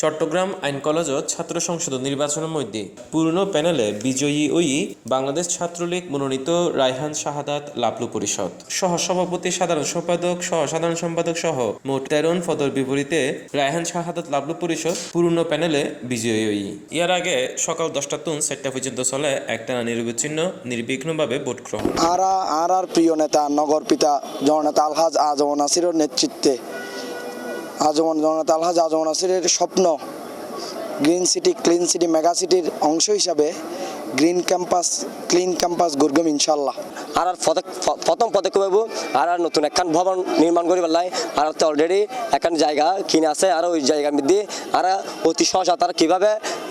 চট্টগ্রাম আইন কলেজ ও ছাত্র সংসদ নির্বাচনের মধ্যে পুরনো প্যানেলে বিজয়ী ওই বাংলাদেশ ছাত্রলীগ মনোনীত রায়হান শাহাদাত লাভলু পরিষদ। সহ সভাপতি সাধারণ সম্পাদক সহ সাধারণ সম্পাদক সহ মোট তেরো পদর বিপরীতে রায়হান শাহাদাত লাভলু পরিষদ পুরনো প্যানেলে বিজয়ী ওই। ইয়ার আগে সকাল দশটা তুন চারটা পর্যন্ত চলে একটানা নিরবিচ্ছিন্ন, নির্বিঘ্নভাবে ভোট গ্রহণ। আর আর প্রিয় নেতা, নগর পিতা জননেতা আলহাজ আজম নাসিরের নেতৃত্বে আজমন জননেতা আলহাজ আজম নাসিরের স্বপ্ন। Green city clean city mega সিটির অংশ হিসাবে গ্রিন ক্যাম্পাস ক্লিন ক্যাম্পাস গড়গম ইনশাল্লাহ আর আর প্রথম পদক্ষেপ হইব আর আর নতুন একখান ভবন নির্মাণ করি পেলাই আর তো অলরেডি একখান জায়গা কিনে আছে আর ওই জায়গার মধ্যে আর অতি সহজা তারা কীভাবে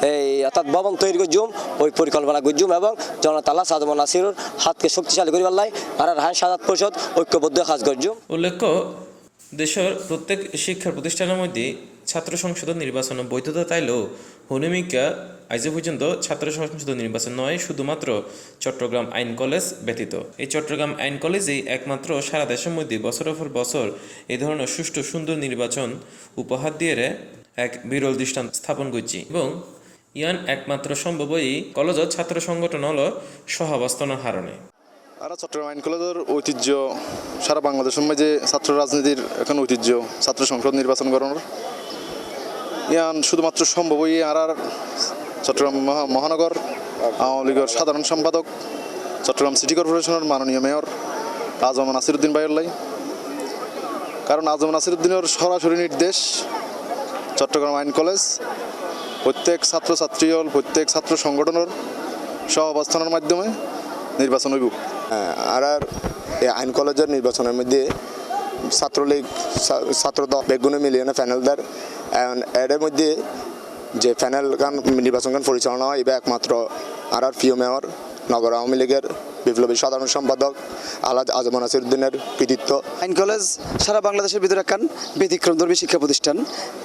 এই অর্থাৎ ভবন তৈরি করছুম ওই পরিকল্পনা করছুম এবং জনতাল্লাহ সাদমন নাসিরুর হাতকে শক্তিশালী করি পেলাই আর আর হায় সাজাত পরিষদ ঐক্যবদ্ধ কাজ করছুম উল্লেখ্য দেশের প্রত্যেক শিক্ষা প্রতিষ্ঠানের মধ্যে ছাত্র সংসদ নির্বাচন বৈধতা তাইলেও হনুমিকা আজ পর্যন্ত ছাত্র সংসদ নির্বাচন নয়, শুধুমাত্র চট্টগ্রাম আইন কলেজ ব্যতীত। এই চট্টগ্রাম আইন কলেজেই একমাত্র সারা দেশের মধ্যে বছরের পর বছর এই ধরনের সুষ্ঠু সুন্দর নির্বাচন উপহার দিয়ে এক বিরল দৃষ্টান্ত স্থাপন করছি এবং ইয়ান একমাত্র সম্ভবই কলেজ ছাত্র সংগঠন হল সহাবস্থানের হারণে। আর চট্টগ্রাম আইন কলেজের ঐতিহ্য, সারা বাংলাদেশের মাঝে ছাত্র রাজনীতির এখন ঐতিহ্য, ছাত্র সংসদ নির্বাচন করানোর। ইয়ান শুধুমাত্র সম্ভবই আর আর চট্টগ্রাম মহা- মহানগর, আওয়ামী লীগের সাধারণ সম্পাদক, চট্টগ্রাম সিটি কর্পোরেশনের মাননীয় মেয়র আজম নাসিরুদ্দিন বাইরলাই কারণ আজম নাসিরুদ্দিনের সরাসরি নির্দেশ চট্টগ্রাম আইন কলেজ প্রত্যেক ছাত্রছাত্রী হল, প্রত্যেক ছাত্র সংগঠনের সহ অবস্থানের মাধ্যমে নির্বাচন হইব। আর আর এই আইন কলেজের নির্বাচনের মধ্যে ছাত্রলীগ ছাত্র দল বেগুনে মিলিয়নে প্যানেল দেয় এর মধ্যে যে প্যানেল গান, নির্বাচন গান পরিচালনা হয়, এবার একমাত্র আর আর প্রিয় মেয়র নগর আওয়ামী লীগের বিপ্লবী সাধারণ সম্পাদক আলাদ আজম নাসিরুদ্দিনের কৃতিত্ব। আইন কলেজ সারা বাংলাদেশের ভিতরে একখান ব্যতিক্রমধর্মী শিক্ষা প্রতিষ্ঠান।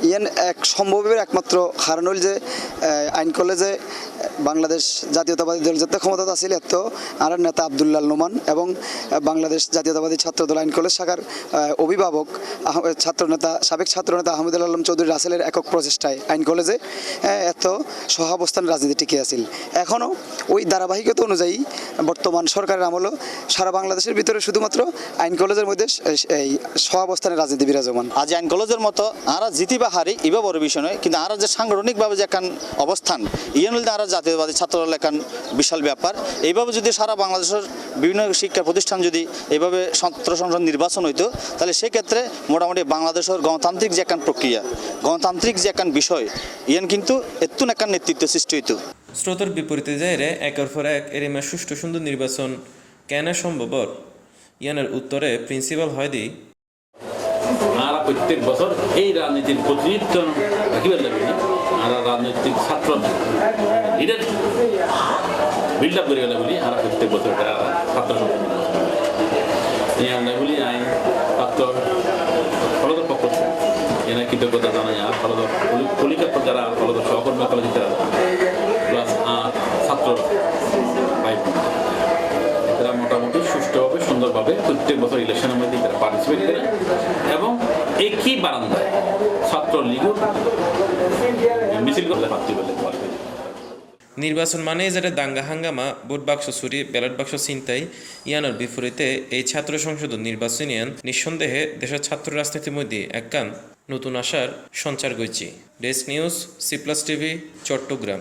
ইয়ান এক সম্ভবের একমাত্র হল যে আইন কলেজে বাংলাদেশ জাতীয়তাবাদী দল যত ক্ষমতা আছিল এত, আর নেতা আবদুল্লাহ নোমান এবং বাংলাদেশ জাতীয়তাবাদী ছাত্রদল আইন কলেজ শাখার অভিভাবক ছাত্রনেতা, সাবেক ছাত্রনেতা আহমেদুল আলম চৌধুরী রাসেলের একক প্রচেষ্টায় আইন কলেজে এত সহাবস্থান রাজনীতি টিকে আছিল। এখনও ওই ধারাবাহিকতা অনুযায়ী বর্তমান সরকারের আমলও সারা বাংলাদেশের ভিতরে শুধুমাত্র আইন কলেজের মধ্যে এই সহাবস্থানের রাজনীতি বিরাজমান। আজ আইন কলেজের মতো আরা জিতি বা হারি, ইবা বড় বিষয় নয়, কিন্তু আরা যে সাংগঠনিকভাবে যে একখান অবস্থান ইয়ান হলে আরা জাতীয়বাদী ছাত্রদল একখান বিশাল ব্যাপার। এইভাবে যদি সারা বাংলাদেশের বিভিন্ন শিক্ষা প্রতিষ্ঠান যদি এইভাবে ছাত্র সংসদ নির্বাচন হইতো, তাহলে সেক্ষেত্রে মোটামুটি বাংলাদেশের গণতান্ত্রিক যে একান প্রক্রিয়া, গণতান্ত্রিক যে একান বিষয়, ইয়ান কিন্তু এতুন একান নেতৃত্ব সৃষ্টি হইতো। স্রোতের বিপরীতে যায় রে, একের পর এক এরিমা সুষ্ঠু সুন্দর নির্বাচন। কেন সম্ভবর ইয়ানের উত্তরে প্রিন্সিপাল হয় দি। আর প্রত্যেক বছর এই রাজনীতির প্রতিনিধিত্ব রাখিবার লাগবে আর রাজনৈতিক ছাত্র বিল্ড আপ করিবার বলি আর প্রত্যেক বছর ছাত্র বলি আইন ছাত্র ফলদর পক্ষ এনে কৃতজ্ঞতা প্রত্যেক বছর ইলেকশনের মধ্যে তারা পার্টিসিপেট করে এবং একই বারান্দায় ছাত্র লীগ মিছিল করলে প্রার্থী বলে নির্বাচন মানেই যেটা দাঙ্গা হাঙ্গামা, ভোট বাক্স চুরি, ব্যালট বাক্স ছিনতাই, ইয়ানোর বিপরীতে এই ছাত্র সংসদ নির্বাচন ইয়ান নিঃসন্দেহে দেশের ছাত্র রাজনীতির মধ্যে একখান নতুন আশার সঞ্চার করছি desk news, C plus TV, Chattogram.